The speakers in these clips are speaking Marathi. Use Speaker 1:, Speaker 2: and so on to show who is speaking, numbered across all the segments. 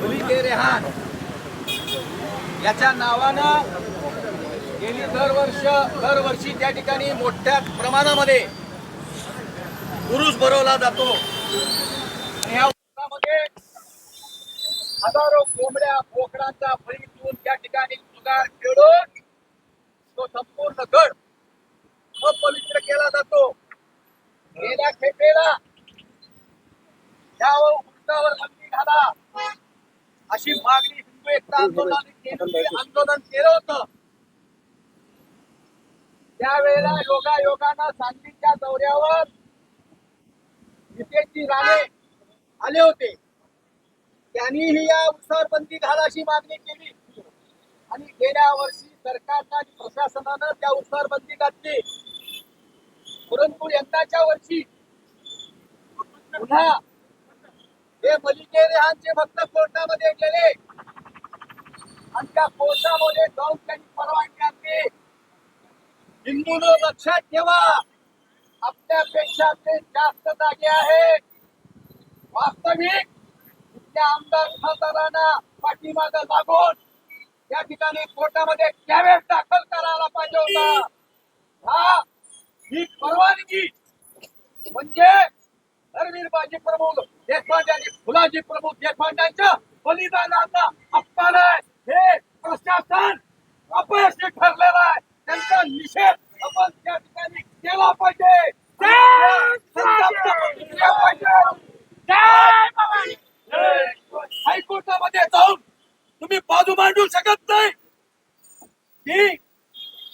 Speaker 1: मुली के रेहान याच्या नावानं गेली दरवर्ष दरवर्षी त्या ठिकाणी मोठ्या प्रमाणामध्ये पुरुष भरवला जातो. आणि ह्या उत्सवामध्ये हजारो कोंबड्या बोकडांचा फळी देऊन त्या ठिकाणी जुगार खेळून तो संपूर्ण गड अपवित्र केला जातो. गेल्या खेपेला त्यावर उंटावर बंदी घाला. अशी मागणी हिंदू एकता आंदोलनाने आंदोलन केलं होतं. त्यावेळेला योगा योगानं सांगलीच्या दौऱ्यावर नितेशजी राणे आले होते. त्यांनीही या उसार बंदी घाला अशी मागणी केली. आणि गेल्या वर्षी सरकारनं आणि प्रशासनानं त्या उसार बंदी घातली. परंतु यंदाच्या वर्षी पुन्हा हे मलिके रेहानचे भक्त कोर्टामध्ये गेले. आणि त्या कोर्टामध्ये जाऊन त्यांनी परवानगी आणली हिंदून लक्षात ठेवा. आपल्यापेक्षा ते जास्त जागे आहेत वास्तविक त्या आमदार खासदारांना पाठिंबा लागून या ठिकाणी कोर्टामध्ये कॅवेट दाखल करायला पाहिजे होता. हा ही परवानगी. म्हणजे धर्मवीर बाजी प्रमुख देशपांडे आणि फुलाजी प्रमुख देशपांड्यांच्या बलिदानाचा अपमान आहे. हे प्रशासन अपयशी ठरलेलं आहे. त्यांचा निषेध आपण त्या ठिकाणी केला पाहिजे. पाहिजे हायकोर्टामध्ये जाऊन तुम्ही बाजू मांडू शकत नाही. की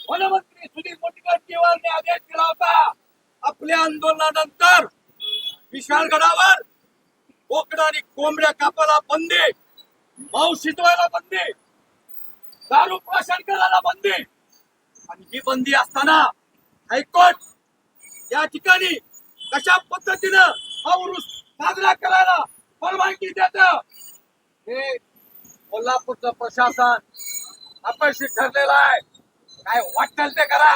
Speaker 1: वनमंत्री सुधीर मुनगंटीवारने आदेश दिला होता. आपल्या आंदोलनानंतर विशाळगडावर बोकडा आणि कोंबड्या कापाला बंदी माऊ शिजवायला बंदी दारू प्राशन करायला बंदी. आणि ही बंदी असताना हायकोर्ट या ठिकाणी कशा पद्धतीनं हा उरुस साजरा करायला परवानगी देत हे कोल्हापूरचं प्रशासन अपयशी ठरलेलं आहे. काय वाटेल ते करा.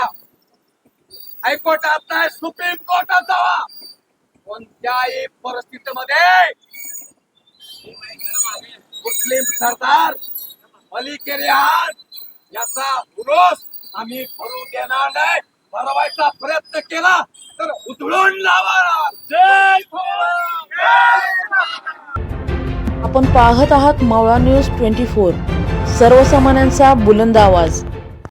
Speaker 1: हायकोर्टात नाही सुप्रीम कोर्टात जावा. कोणत्याही परिस्थितीमध्ये मुस्लिम सरदार मलिके याचा विरोध आम्ही भरू देणार नाही. भरवायचा प्रयत्न केला तर उधळून लावा जय
Speaker 2: आपण पाहत आहात मावळा न्यूज ट्वेंटी फोर. सर्वसामान्यांचा बुलंद आवाज.